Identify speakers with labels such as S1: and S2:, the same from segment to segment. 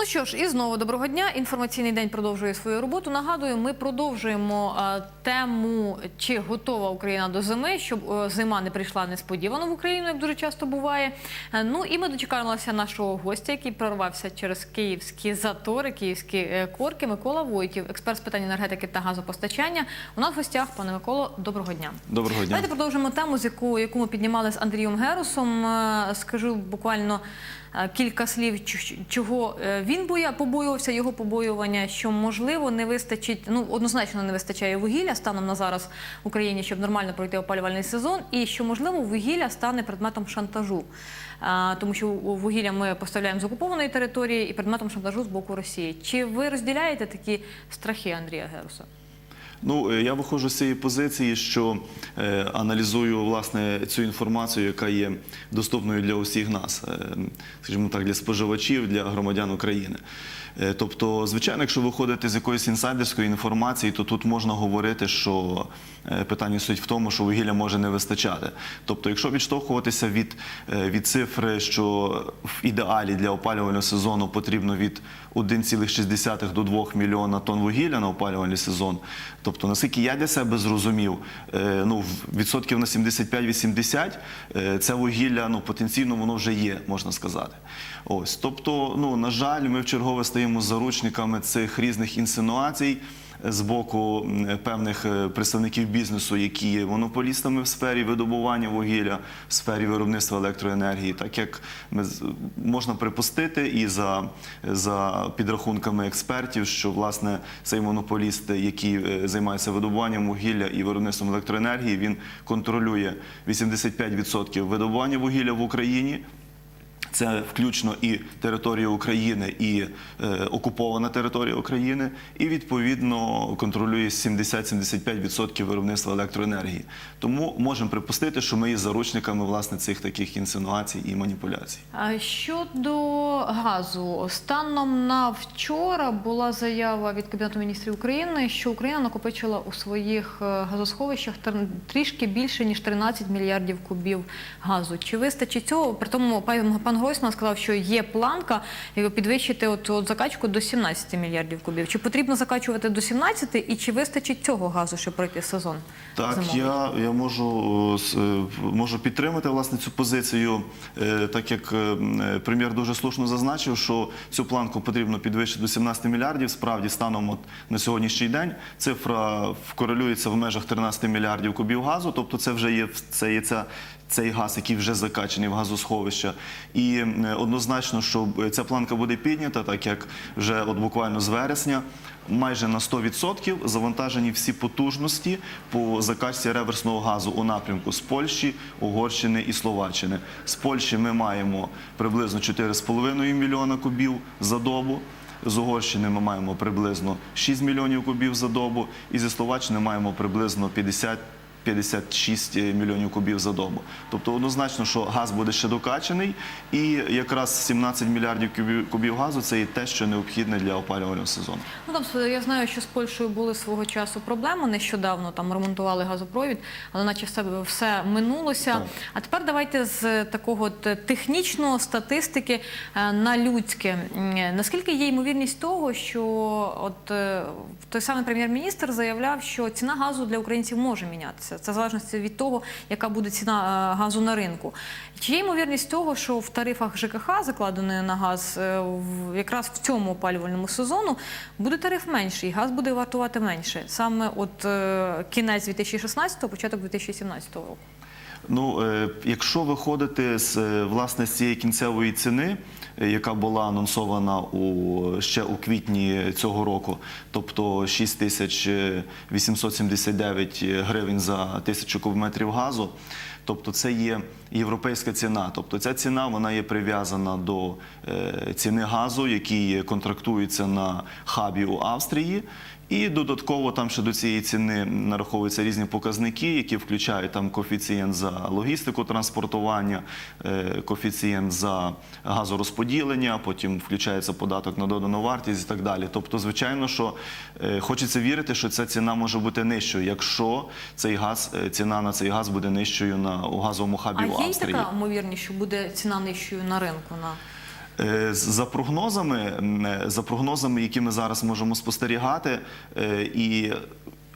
S1: Ну що ж, і знову доброго дня. Інформаційний день продовжує свою роботу. Нагадую, ми продовжуємо е, тему, чи готова Україна до зими, щоб е, зима не прийшла несподівано в Україну, як дуже часто буває. Е, ну і ми дочекалися нашого гостя, який прорвався через київські затори, київські корки. Микола Войтів, експерт з питань енергетики та газопостачання. У нас в гостях, пане Миколо, доброго дня.
S2: Доброго дня.
S1: Давайте продовжимо тему, з яку, яку ми піднімали з Андрієм Герусом. Скажу буквально кілька слів, чого е, він боя побоювався, його побоювання, що можливо не вистачить, ну однозначно не вистачає вугілля станом на зараз в Україні, щоб нормально пройти опалювальний сезон, і що можливо вугілля стане предметом шантажу. Е, Тому що вугілля ми поставляємо з окупованої території і предметом шантажу з боку Росії. Чи ви розділяєте такі страхи Андрія Геруса?
S2: Ну е, я виходжу з цієї позиції, що е, аналізую власне цю інформацію, яка є доступною для усіх нас, е, скажімо так, для споживачів, для громадян України. Е, Тобто, звичайно, якщо виходити з якоїсь інсайдерської інформації, то тут можна говорити, що е, питання суть в тому, що вугілля може не вистачати. Тобто, якщо відштовхуватися від, е, від цифри, що в ідеалі для опалювального сезону потрібно від 1,6 до 2 мільйона тонн вугілля на опалювальний сезон. Тобто, наскільки я для себе зрозумів, е, ну відсотків на 75-80 е, це вугілля ну потенційно воно вже є, можна сказати. Ось, тобто, ну на жаль, ми в чергове стаємо заручниками цих різних інсинуацій з боку певних е, представників бізнесу, які є монополістами в сфері видобування вугілля, в сфері виробництва електроенергії, так як ми можна припустити, і за, за підрахунками експертів, що власне цей монополіст, який е, займається видобуванням вугілля і виробництвом електроенергії, він контролює 85% видобування вугілля в Україні. Це включно і територія України, і е, окупована територія України, і відповідно контролює 70-75% виробництва електроенергії. Тому можемо припустити, що ми є заручниками власне цих таких інсинуацій і маніпуляцій.
S1: А Щодо газу, станом на вчора була заява від Кабінету міністрів України, що Україна накопичила у своїх е, газосховищах тр- трішки більше ніж 13 мільярдів кубів газу. Чи вистачить цього? При тому пан Гройсман сказав, що є планка підвищити от, от закачку до 17 мільярдів кубів. Чи потрібно закачувати до 17 і чи вистачить цього газу, щоб пройти сезон?
S2: Так, я, я можу, с- е, можу підтримати власне цю позицію, е, так як е, е, прем'єр дуже слушно зазначив, що цю планку потрібно підвищити до 17 мільярдів. Справді, станом от на сьогоднішній день цифра корелюється в межах 13 мільярдів кубів газу, тобто це вже є це є ця. Цей газ, який вже закачаний в газосховища, і е, однозначно, що ця планка буде піднята, так як вже от буквально з вересня майже на 100% завантажені всі потужності по закачці реверсного газу у напрямку з Польщі, Угорщини і Словаччини. З Польщі ми маємо приблизно 4,5 мільйона кубів за добу. З Угорщини ми маємо приблизно 6 мільйонів кубів за добу, і зі Словаччини маємо приблизно 50 56 мільйонів кубів за добу. Тобто однозначно, що газ буде ще докачаний, і якраз 17 мільярдів кубів, кубів газу це і те, що необхідне для опалювального сезону.
S1: Ну там я знаю, що з Польщею були свого часу проблеми. Нещодавно там ремонтували газопровід, але наче все, все минулося.
S2: Так.
S1: А тепер давайте з такого от технічного статистики е, на людське. Наскільки є ймовірність того, що от е, той самий прем'єр-міністр заявляв, що ціна газу для українців може мінятися. Це в залежності від того, яка буде ціна е, газу на ринку. Чи є ймовірність того, що в тарифах ЖКХ, закладеної на газ, е, якраз в цьому опалювальному сезону буде тариф менший, і газ буде вартувати менше. Саме от е, кінець 2016 початок 2017 року.
S2: Ну, е, якщо виходити з е, власне з цієї кінцевої ціни, е, яка була анонсована у ще у квітні цього року, тобто 6879 гривень за тисячу кубометрів газу. Тобто це є європейська ціна. Тобто ця ціна вона є прив'язана до ціни газу, який контрактується на хабі у Австрії. І додатково там ще до цієї ціни нараховуються різні показники, які включають там коефіцієнт за логістику транспортування, е, коефіцієнт за газорозподілення, потім включається податок на додану вартість і так далі. Тобто, звичайно, що е, хочеться вірити, що ця ціна може бути нижчою, якщо цей газ, е, ціна на цей газ буде нижчою на у газовому хабі
S1: А
S2: в
S1: є
S2: Австрії.
S1: така ймовірність, що буде ціна нижчою на ринку на
S2: За прогнозами, е, за прогнозами, які ми зараз можемо спостерігати, е, і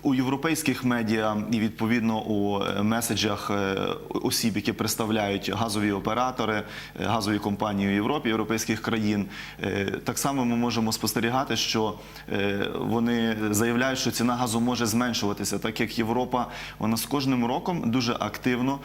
S2: у європейських медіа і відповідно у е, меседжах е, осіб, які представляють газові оператори, е, газові компанії у Європі, європейських країн, так само ми можемо спостерігати, що вони заявляють, що ціна газу може зменшуватися, так як Європа вона з кожним роком дуже активно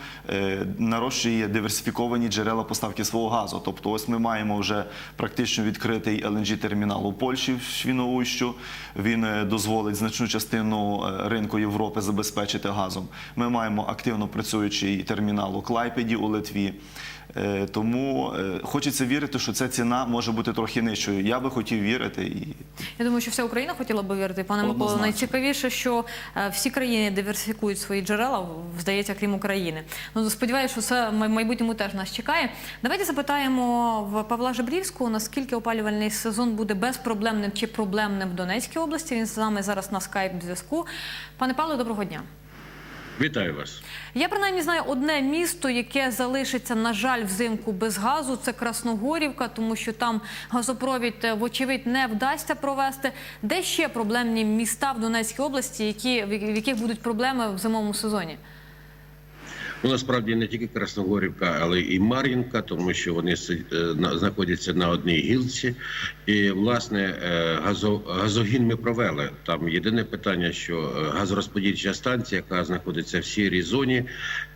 S2: нарощує диверсифіковані джерела поставки свого газу. Тобто, ось ми маємо вже практично відкритий LNG термінал у Польщі в Швіноущу. Він дозволить значну частину ринку Європи забезпечити газом. Ми маємо активно працюючий термінал у Клайпеді у Литві. Е, Тому е, хочеться вірити, що ця ціна може бути трохи нижчою. Я би хотів вірити і
S1: Я думаю, що вся Україна хотіла би вірити. Пане Миколо, найцікавіше, що е, всі країни диверсифікують свої джерела, здається, крім України. Ну сподіваюся, що це в майбутньому теж нас чекає. Давайте запитаємо в Павла Жебрівського, наскільки опалювальний сезон буде безпроблемним чи проблемним в Донецькій області. Він з нами зараз на скайп зв'язку. Пане Павло, доброго дня.
S3: Вітаю вас.
S1: Я принаймні знаю одне місто, яке залишиться, на жаль, взимку без газу. Це Красногорівка, тому що там газопровід, е, вочевидь, не вдасться провести. Де ще проблемні міста в Донецькій області, які в яких будуть проблеми в зимовому сезоні?
S3: Ну насправді не тільки Красногорівка, але і Мар'їнка, тому що вони е, знаходяться на одній гілці. І власне е, газо, газогін ми провели. Там єдине питання, що е, газорозподільча станція, яка знаходиться в сірій зоні,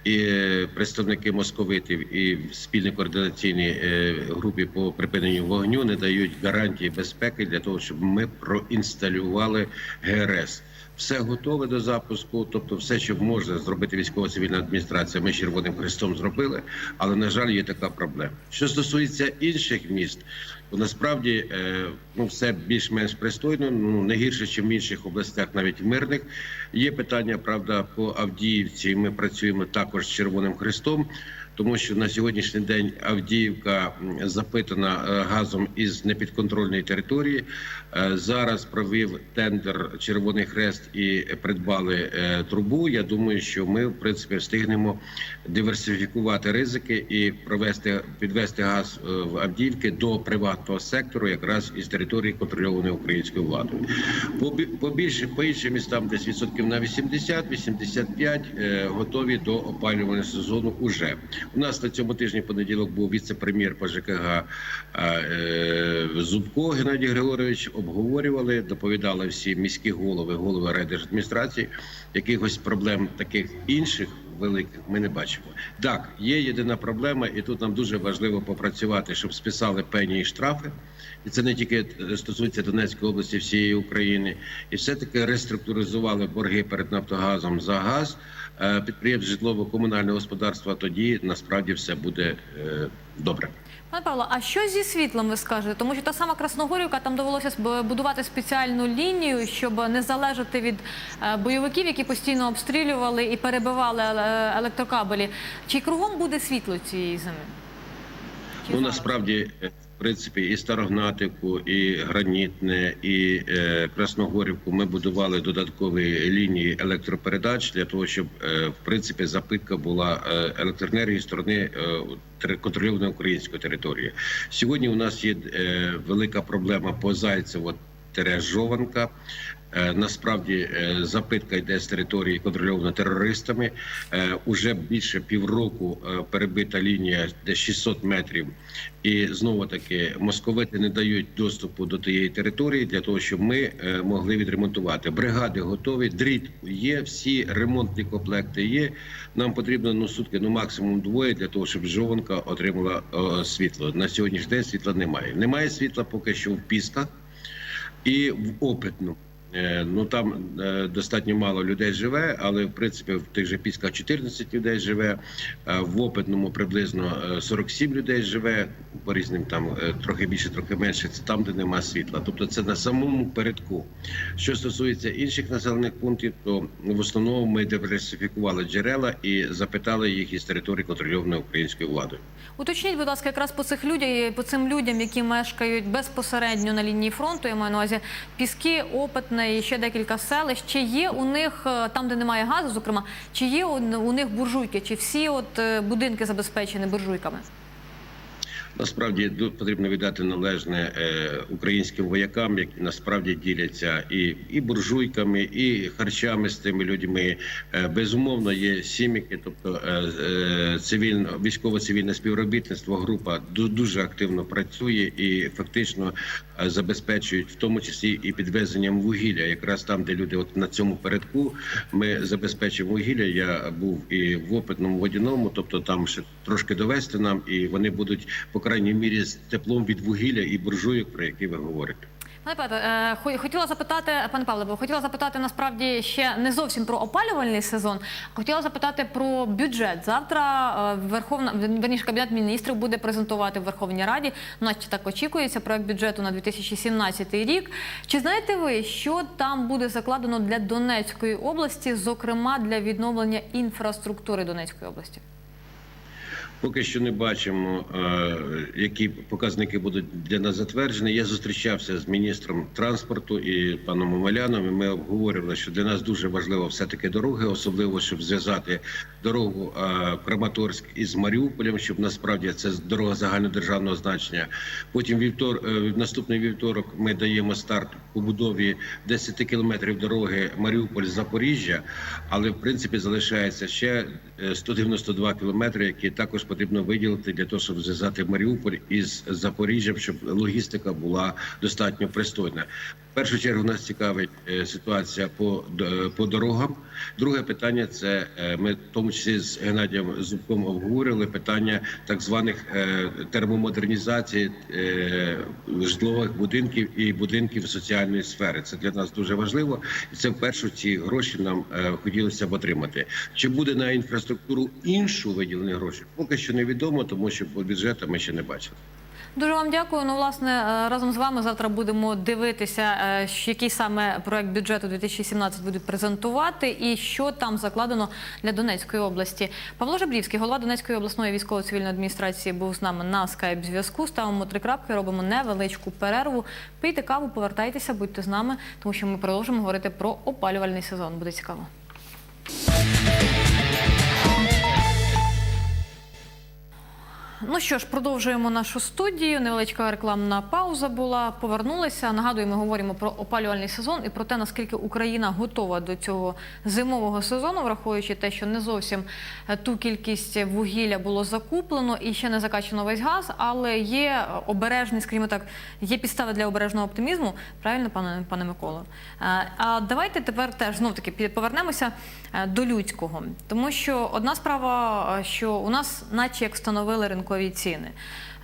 S3: і представники московитів і координаційній е, групі по припиненню вогню не дають гарантії безпеки для того, щоб ми проінсталювали ГРС. Все готове до запуску, тобто все, що може зробити військово-цивільна адміністрація, ми з Червоним Хрестом зробили. Але на жаль, є така проблема. Що стосується інших міст, то насправді е, ну все більш-менш пристойно, ну не гірше, ніж в інших областях, навіть мирних. Є питання, правда, по Авдіївці. Ми працюємо також з Червоним Хрестом. Тому що на сьогоднішній день Авдіївка запитана е, газом із непідконтрольної території. Е, Зараз провів тендер Червоний Хрест і придбали е, трубу. Я думаю, що ми в принципі встигнемо диверсифікувати ризики і провести підвести газ в Авдіївки до приватного сектору, якраз із території контрольованої українською владою. По бі- по більше по іншим містам, десь відсотків на 80-85 е, готові до опалювального сезону. Уже у нас на цьому тижні понеділок був віце-прем'єр по ЖКГ е, Зубко Геннадій Григорович. Обговорювали, доповідали всі міські голови, голови райдержадміністрації. Якихось проблем таких інших великих ми не бачимо. Так, є єдина проблема, і тут нам дуже важливо попрацювати, щоб списали пені і штрафи. І це не тільки е, стосується Донецької області, всієї України, і все таки реструктуризували борги перед Нафтогазом за газ підприємств житлово-комунального господарства. Тоді насправді все буде е, добре.
S1: Пане Павло, а що зі світлом ви скажете? Тому що та сама Красногорівка там довелося будувати спеціальну лінію, щоб не залежати від е, бойовиків, які постійно обстрілювали і перебивали е, електрокабелі. Чи кругом буде світло цієї зими?
S3: Ну насправді, е, принципі, і Старогнатику, і Гранітне, і е, Красногорівку ми будували додаткові лінії електропередач для того, щоб е, в принципі запитка була е, електроенергії сторони е, контрольованої української території. Сьогодні у нас є е, велика проблема по Зайцево. Жованка. Е, Насправді е, запитка йде з території контрольована терористами. Е, Уже більше півроку перебита лінія, де 600 метрів, і знову таки московити не дають доступу до тієї території для того, щоб ми могли відремонтувати. Бригади готові, дріт є, всі ремонтні комплекти є. Нам потрібно ну сутки, ну максимум двоє для того, щоб жованка отримала е, світло. На сьогоднішній день світла немає. Немає світла поки що в пісках і в опитну. Е, Ну там е, достатньо мало людей живе, але в принципі в тих же пісках 14 людей живе. е, В опитному приблизно е, 47 людей живе. По різним там трохи більше, трохи менше. Це там, де нема світла. Тобто це на самому передку. Що стосується інших населених пунктів, то в основному ми диверсифікували джерела і запитали їх із території контрольованої українською владою.
S1: Уточніть, будь ласка, якраз по цих людях, по цим людям, які мешкають безпосередньо на лінії фронту, я маю на увазі Піски, Опитне і ще декілька селищ. Чи є у них е, там, де немає газу, зокрема, чи є у у них буржуйки, чи всі от е, будинки забезпечені буржуйками?
S3: Насправді потрібно віддати належне е, українським воякам, які насправді діляться і, і буржуйками, і харчами з тими людьми. Е, безумовно, є сіміки, тобто е, цивільно військово-цивільне співробітництво. Група дуже активно працює і фактично забезпечують, в тому числі і підвезенням вугілля. Якраз там, де люди, от на цьому передку, ми забезпечуємо вугілля. Я був і в опитному водяному, тобто там ще трошки довести нам, і вони будуть по крайній мірі з теплом від вугілля і буржуйок, про які ви говорите.
S1: Пане Петре, е, хотіла запитати, пане Павле, хотіла запитати насправді ще не зовсім про опалювальний сезон, хотіла запитати про бюджет. Завтра е, Верховна верніше Кабінет міністрів буде презентувати в Верховній Раді. Наче так очікується проект бюджету на 2017 рік. Чи знаєте ви, що там буде закладено для Донецької області, зокрема для відновлення інфраструктури Донецької області?
S3: Поки що не бачимо, е, які показники будуть для нас затверджені. Я зустрічався з міністром транспорту і паном Омеляном. і Ми обговорювали, що для нас дуже важливо все таки дороги, особливо щоб зв'язати дорогу е, Краматорськ із Маріуполем, щоб насправді це дорога загальнодержавного значення. Потім вівтор, е, наступний вівторок ми даємо старт побудові 10 кілометрів дороги Маріуполь-Запоріжжя, але в принципі залишається ще е, 192 кілометри, які також потрібно виділити для того, щоб зв'язати Маріуполь із Запоріжжям, щоб логістика була достатньо пристойна. Першу чергу нас цікавить е, ситуація по, по дорогам. Друге питання це е, ми в тому числі з Геннадієм Зубком обговорили питання так званих е, термомодернізації е, житлових будинків і будинків соціальної сфери. Це для нас дуже важливо, і це вперше ці гроші нам е, хотілося б отримати. Чи буде на інфраструктуру іншу виділені гроші? Поки що невідомо, тому що по бюджету ми ще не бачили.
S1: Дуже вам дякую. Ну, власне, е, разом з вами завтра будемо дивитися, е, який саме проект бюджету 2017 будуть презентувати і що там закладено для Донецької області. Павло Жабрівський, голова Донецької обласної військово-цивільної адміністрації, був з нами на скайп зв'язку. Ставимо три крапки, робимо невеличку перерву. Пийте каву, повертайтеся, будьте з нами, тому що ми продовжимо говорити про опалювальний сезон. Буде цікаво. Ну що ж, продовжуємо нашу студію. Невеличка рекламна пауза була. Повернулися. Нагадую, ми говоримо про опалювальний сезон і про те, наскільки Україна готова до цього зимового сезону, враховуючи те, що не зовсім е, ту кількість вугілля було закуплено і ще не закачано весь газ, але є обережний, скажімо так, є підстави для обережного оптимізму. Правильно, пане пане Миколо? Е, А давайте тепер теж знов таки повернемося е, до людського, тому що одна справа, що у нас, наче як встановили ринкові ціни.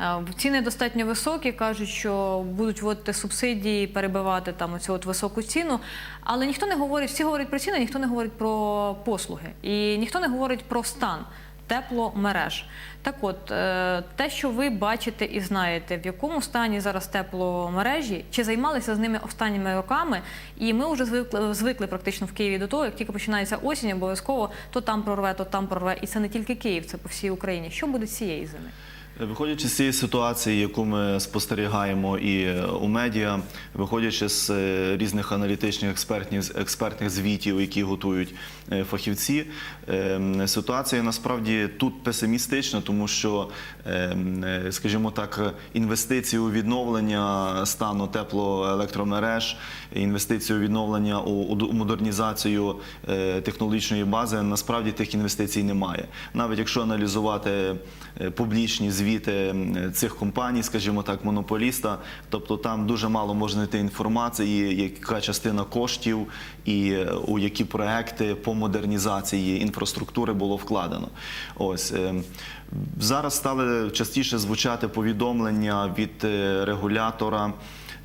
S1: Е, Ціни достатньо високі, кажуть, що будуть вводити субсидії, перебивати там оцю от високу ціну. Але ніхто не говорить, всі говорять про ціни, ніхто не говорить про послуги. І ніхто не говорить про стан тепломереж. Так от, е, те, що ви бачите і знаєте, в якому стані зараз тепломережі, чи займалися з ними останніми роками, і ми вже звикли, звикли практично в Києві до того, як тільки починається осінь, обов'язково то там прорве, то там прорве. І це не тільки Київ, це по всій Україні. Що буде цієї зими?
S2: Виходячи з цієї ситуації, яку ми спостерігаємо і е, у медіа, виходячи з е, різних аналітичних експертних, експертних звітів, які готують е, фахівці, е, ситуація насправді тут песимістична, тому що, е, м, е, скажімо так, інвестиції у відновлення стану теплоелектромереж, інвестиції у відновлення у, модернізацію технологічної бази, насправді тих інвестицій немає. Навіть якщо аналізувати публічні звіти м, цих компаній, скажімо так, монополіста, тобто там дуже мало можна знайти інформації, яка частина коштів і е, у які проекти по модернізації інфраструктури було вкладено. Ось е, зараз стали частіше звучати повідомлення від е, регулятора.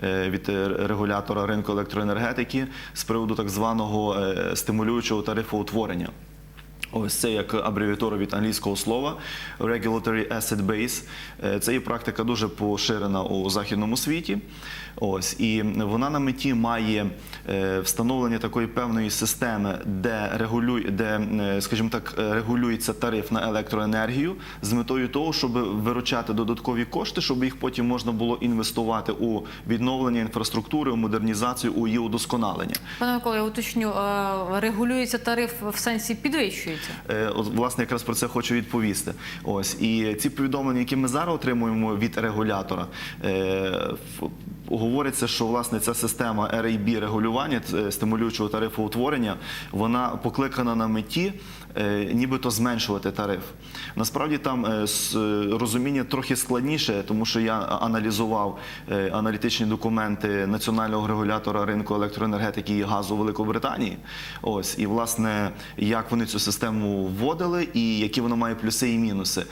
S2: Від регулятора ринку електроенергетики з приводу так званого стимулюючого тарифоутворення. Ось це як абревіатура від англійського слова Regulatory Asset Base. Е, Це є практика дуже поширена у західному світі. Ось і вона на меті має е, встановлення такої певної системи, де регулює, де, е, скажімо так, регулюється тариф на електроенергію з метою того, щоб виручати додаткові кошти, щоб їх потім можна було інвестувати у відновлення інфраструктури, у модернізацію, у її удосконалення.
S1: Пане Микола, я уточню, регулюється тариф в сенсі підвищується.
S2: Е, власне, якраз про це хочу відповісти. Ось і ці повідомлення, які ми зараз отримуємо від регулятора, е, говориться, що власне ця система RAB регулювання е, стимулюючого тарифоутворення, вона покликана на меті, е, нібито зменшувати тариф. Насправді там е, розуміння трохи складніше, тому що я аналізував аналітичні документи національного регулятора ринку електроенергетики і газу Великобританії. Ось і власне як вони цю систему вводили і які вона має плюси і мінуси.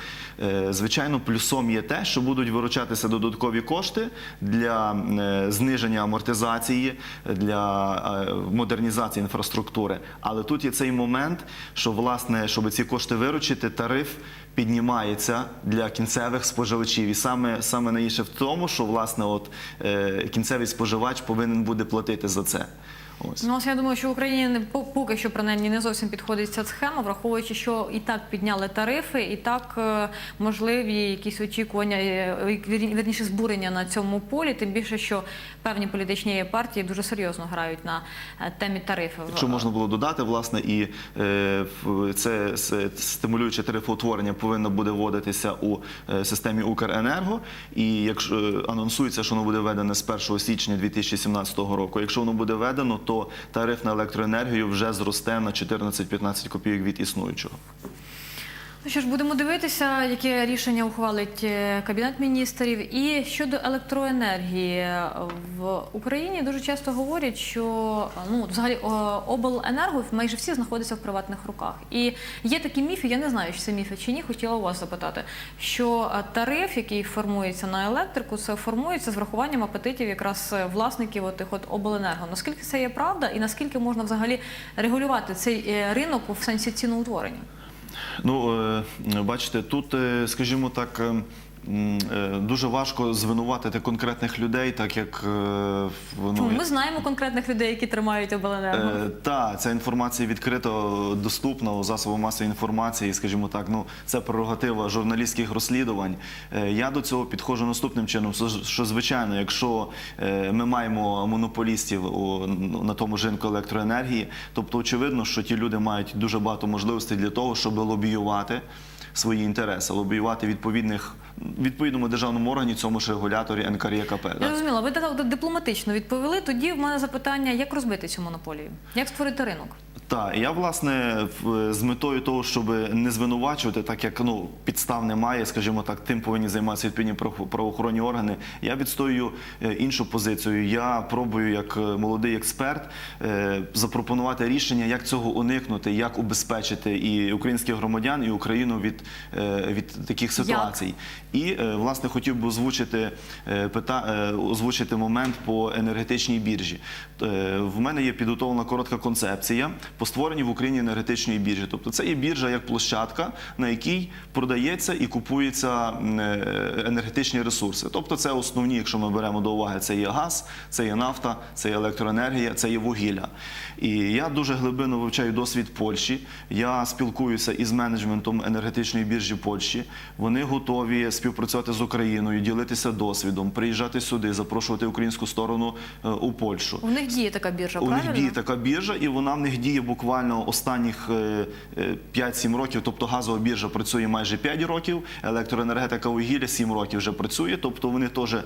S2: Звичайно, плюсом є те, що будуть виручатися додаткові кошти для зниження амортизації, для е, модернізації інфраструктури. Але тут є цей момент, що власне, щоб ці кошти виручити, тариф піднімається для кінцевих споживачів. І саме саме найгірше в тому, що власне, от е, кінцевий споживач повинен буде платити за це. Ось.
S1: Ну, ось я думаю, що в Україні поки що принаймні не зовсім підходить ця схема, враховуючи, що і так підняли тарифи, і так е, можливі якісь очікування, е, вір- збурення на цьому полі. Тим більше, що певні політичні партії дуже серйозно грають на е, темі тарифів.
S2: Якщо можна було додати, власне, і це стимулююче тарифоутворення повинно буде вводитися у системі Укренерго. І якщо анонсується, що воно буде введене з 1 січня 2017 року. Якщо воно буде введено, то тариф на електроенергію вже зросте на 14-15 копійок від існуючого.
S1: Ну що ж, будемо дивитися, яке рішення ухвалить е, Кабінет міністрів. І щодо електроенергії е, в Україні дуже часто говорять, що е, ну взагалі обленерго майже всі знаходяться в приватних руках. І є такі міфи, я не знаю, чи це міфи чи ні. Хотіла у вас запитати, що тариф, який формується на електрику, це формується з врахуванням апетитів якраз власників отих от обленерго. Наскільки це є правда, і наскільки можна взагалі регулювати цей ринок у сенсі ціноутворення?
S2: Ну, е, бачите, тут, е, скажімо так, е, дуже важко звинуватити конкретних людей, так як е.
S1: Чому ми знаємо конкретних людей, які тримають обленерго?
S2: Е, та ця інформація відкрито доступна у засобах масової інформації. Скажімо так, ну це прерогатива журналістських розслідувань. Е, я до цього підходжу наступним чином. що- звичайно, якщо е, ми маємо монополістів у, на тому ж ринку електроенергії, тобто очевидно, що ті люди мають дуже багато можливостей для того, щоб лобіювати. Свої інтереси, лобіювати відповідних відповідному державному органі, цьому ж регуляторі НКРЄКП.
S1: Я розуміла, ви так дипломатично відповіли. Тоді в мене запитання, як розбити цю монополію? Як створити ринок?
S2: Так, я власне з метою того, щоб не звинувачувати, так як ну підстав немає, скажімо так, тим повинні займатися відповідні право- правоохоронні органи. Я відстоюю е, іншу позицію. Я пробую, як е, молодий експерт, е, запропонувати рішення, як цього уникнути, як убезпечити і українських громадян, і Україну від, від таких ситуацій. І е, власне хотів би озвучити пита, озвучити момент по енергетичній біржі. В мене є підготовлена коротка концепція по створенню в Україні енергетичної біржі. Тобто це є біржа як площадка, на якій продається і купуються е, енергетичні ресурси. Тобто, це основні, якщо ми беремо до уваги, це є газ, це є нафта, це є електроенергія, це є вугілля. І я дуже глибинно вивчаю досвід Польщі. Я спілкуюся із менеджментом енергетичної біржі Польщі. Вони готові співпрацювати з Україною, ділитися досвідом, приїжджати сюди, запрошувати українську сторону е, у Польщу.
S1: У них діє така біржа,
S2: У них діє така біржа, і вона в них діє буквально останніх е, е, 5-7 років. Тобто газова біржа працює майже 5 років, електроенергетика вугілля 7 років вже працює. Тобто вони теж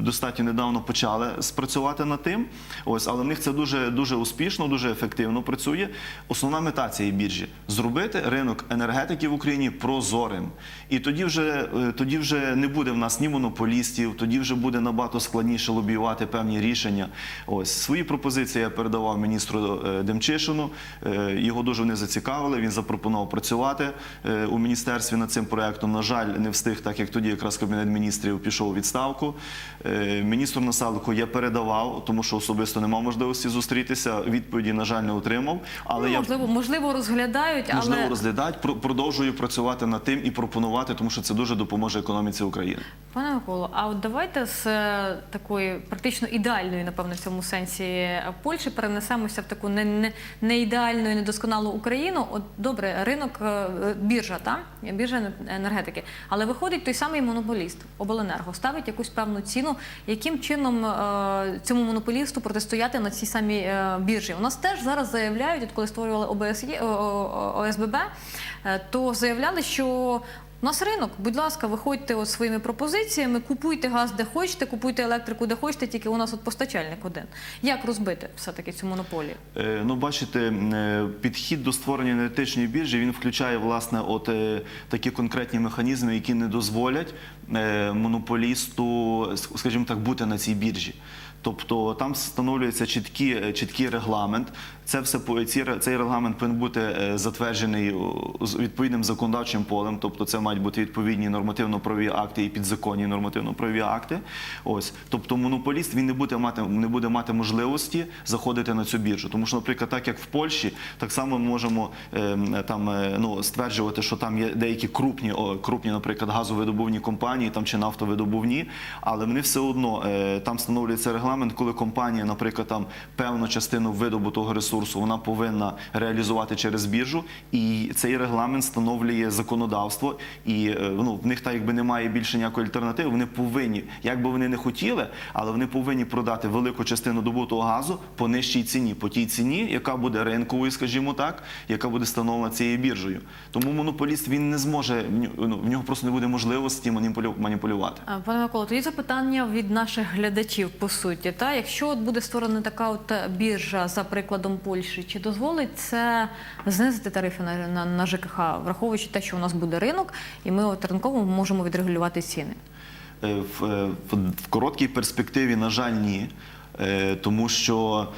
S2: достатньо недавно почали спрацювати над тим. Але в них це дуже успішно, дуже ефективно працює. Основна мета цієї біржі зробити ринок енергетики в Україні прозорим. І тоді вже е, тоді вже не буде в нас ні монополістів, тоді вже буде набагато складніше лобіювати певні рішення. Свої пропозиції я передавав міністру е, Демчишину. Е, Його дуже вони зацікавили. Він запропонував працювати е, у міністерстві над цим проектом. На жаль, не встиг, так як тоді якраз кабінет міністрів пішов у відставку. Е, Міністру Насалику я передавав, тому що особисто не мав можливості зустрітися. Відповіді, на жаль, не отримав. Але
S1: Ну,
S2: я
S1: можливо, можливо, розглядають,
S2: можливо розглядають. Про- Продовжую працювати над тим і пропонувати, тому що це дуже допоможе економіці України.
S1: пане Миколо, а от давайте з е, такої практично ідеальної, напевно, в цьому сенсі Польщі перенесемося в таку не, не, не не ідеальну і недосконалу Україну. От добре, ринок е, біржа, та біржа енергетики, але виходить той самий монополіст обленерго, ставить якусь певну ціну. Яким чином е, цьому монополісту протистояти на цій самій е, біржі? У нас теж зараз заявляють, от коли створювали ОБСЄ, ОСББ, е, то заявляли, що у нас ринок, будь ласка, виходьте от своїми пропозиціями, купуйте газ де хочете, купуйте електрику де хочете, тільки у нас от постачальник один. Як розбити все-таки цю монополію?
S2: Е, Ну, бачите, е, підхід до створення енергетичної біржі він включає власне от е, такі конкретні механізми, які не дозволять е, монополісту, скажімо так, бути на цій біржі. Тобто там встановлюється чіткий, е, чіткий регламент. Це все ці цей регламент повинен бути е, затверджений з відповідним законодавчим полем. Тобто, це мають бути відповідні нормативно-правові акти і підзаконні нормативно-правові акти. Ось, тобто, монополіст він не буде мати не буде мати можливості заходити на цю біржу. Тому що, наприклад, так як в Польщі, так само ми можемо е, там е, ну стверджувати, що там є деякі крупні, крупні, наприклад, газовидобувні компанії там чи нафтовидобувні, але вони все одно е, там встановлюється регламент, коли компанія, наприклад, там певну частину видобутого ресурсу вона повинна реалізувати через біржу, і цей регламент встановлює законодавство, і е, ну в них так якби немає більше ніякої альтернативи. Вони повинні, як би вони не хотіли, але вони повинні продати велику частину добутого газу по нижчій ціні, по тій ціні, яка буде ринковою, скажімо так, яка буде встановлена цією біржею. Тому монополіст він не зможе в ну, нього просто не буде можливості маніпулю- маніпулювати.
S1: Пане Миколо, тоді запитання від наших глядачів по суті. Та якщо от буде створена така от біржа за прикладом Польщі, чи дозволить це знизити тарифи на, на, на ЖКХ, враховуючи те, що у нас буде ринок, і ми от ринково можемо відрегулювати ціни?
S2: Е, В, е, в, в короткій перспективі, на жаль, ні. Е, Тому що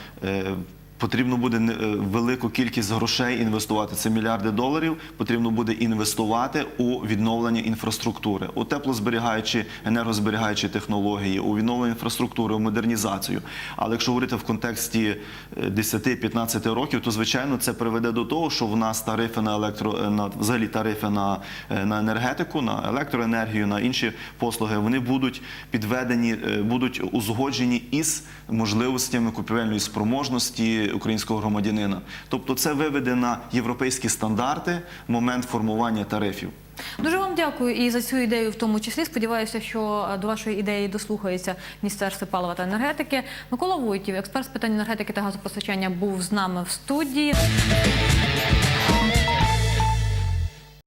S2: потрібно буде е, велику кількість грошей інвестувати. Це мільярди доларів. Потрібно буде інвестувати у відновлення інфраструктури, у теплозберігаючі, енергозберігаючі технології, у відновлення інфраструктури, у модернізацію. Але якщо говорити в контексті е, 10-15 років, то звичайно це приведе до того, що в нас тарифи на електро е, на взагалі тарифи на, е, на енергетику, на електроенергію, на інші послуги, вони будуть підведені, е, будуть узгоджені із можливостями купівельної спроможності українського громадянина. Тобто, це виведе на європейські стандарти момент формування тарифів.
S1: Дуже вам дякую і за цю ідею, в тому числі. Сподіваюся, що е, до вашої ідеї дослухається Міністерство палива та енергетики. Микола Войтів, експерт з питань енергетики та газопостачання, був з нами в студії.